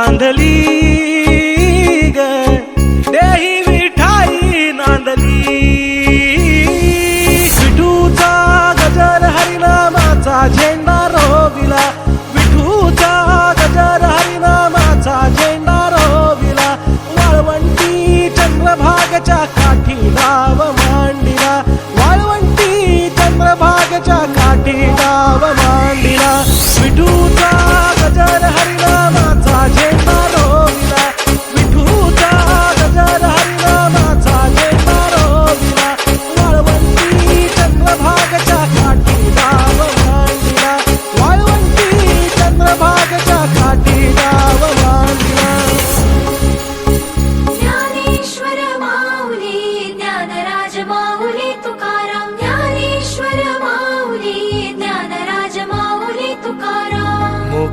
बांधली ग. देही विठाई नांदली. विठूचा गजर हरिनामाचा झेंडा रोविला. विठूचा गजर हरिनामाचा झेंडा रोविला. वाळवंटी चंद्रभागच्या काठी नाव मांडिला. वाळवंटी चंद्रभागच्या काठी नाव मांडिला. विठूचा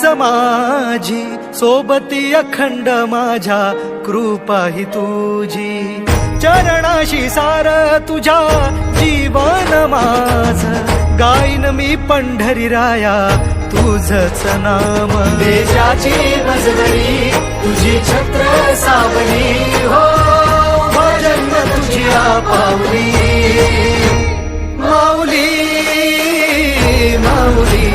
आई माझी सोबती अखंड माझ्या कृपा ही तुझी. चरणाशी सार तुझ्या जीवन माझ. गाईन मी पंढरी राया तुझच नाम. देशाची मजबरी तुझी छत्र सावली. हो, हो भजन तुझी पावली माऊली माऊली.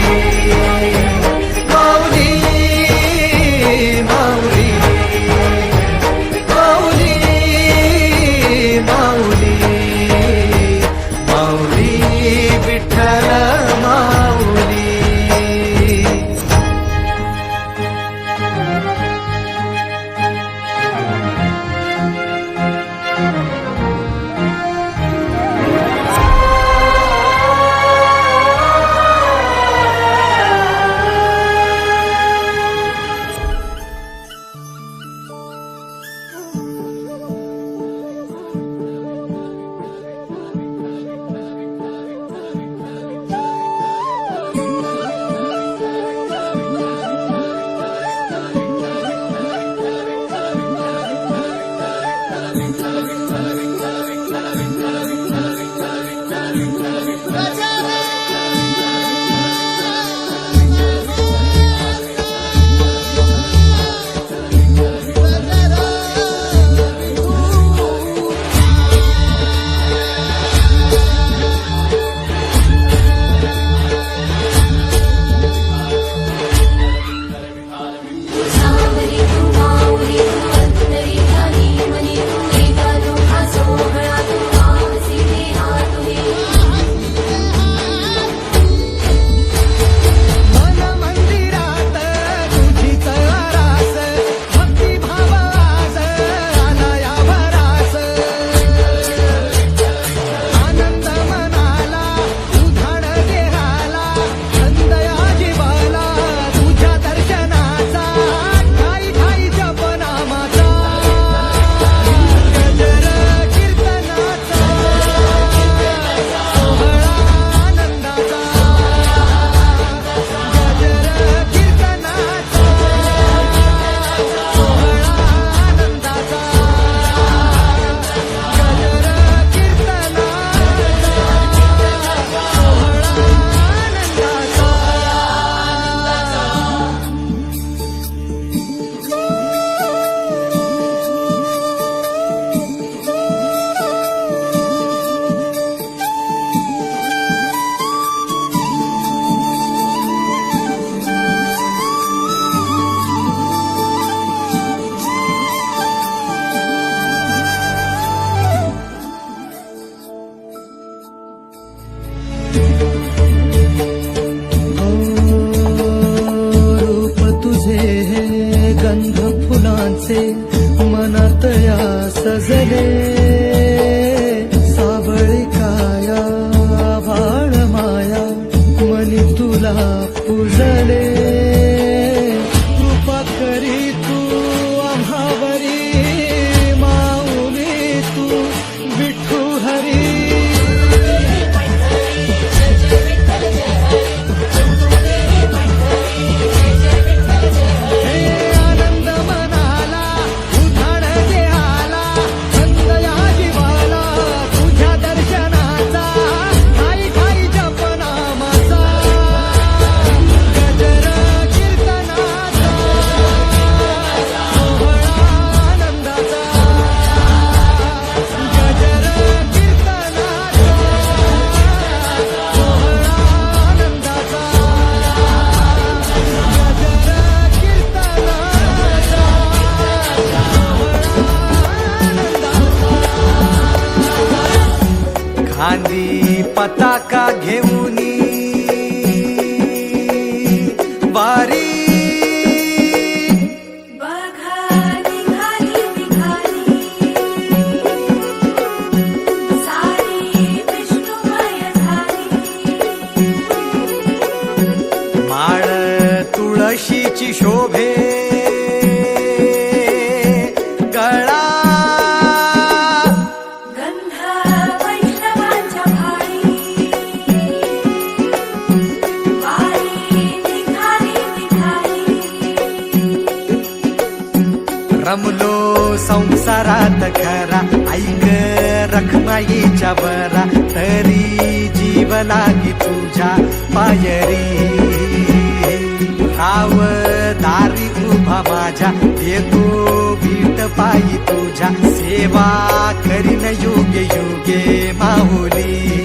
मनात या सजले. रखमाईच्या बरा तरी जीव लागी तुझ्या पायरी. राव दारी उभा माझ्या येतो भीट पायी तुझ्या. सेवा करीन योगे योगे माहुली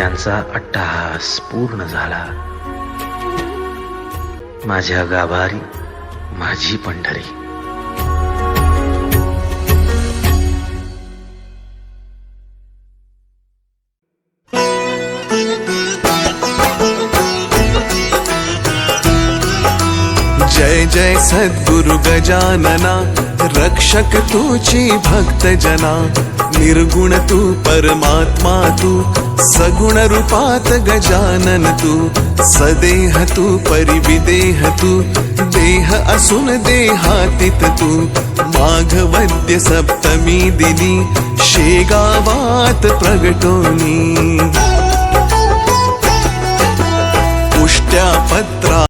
त्यांचा अट्टहास पूर्ण झाला. माझ्या गाभारी माझी पंढरी. जय जय सद्गुरु गजानना रक्षक तुची भक्त जना निर्गुण तू परमात्मा तू सगुण रूपात गजानन तू सदेह तू परिविदेह तू देह असून देहातीत तू माघवद्य सप्तमी दिनी शेगावात प्रगटोनी. पुष्ट्या पत्रा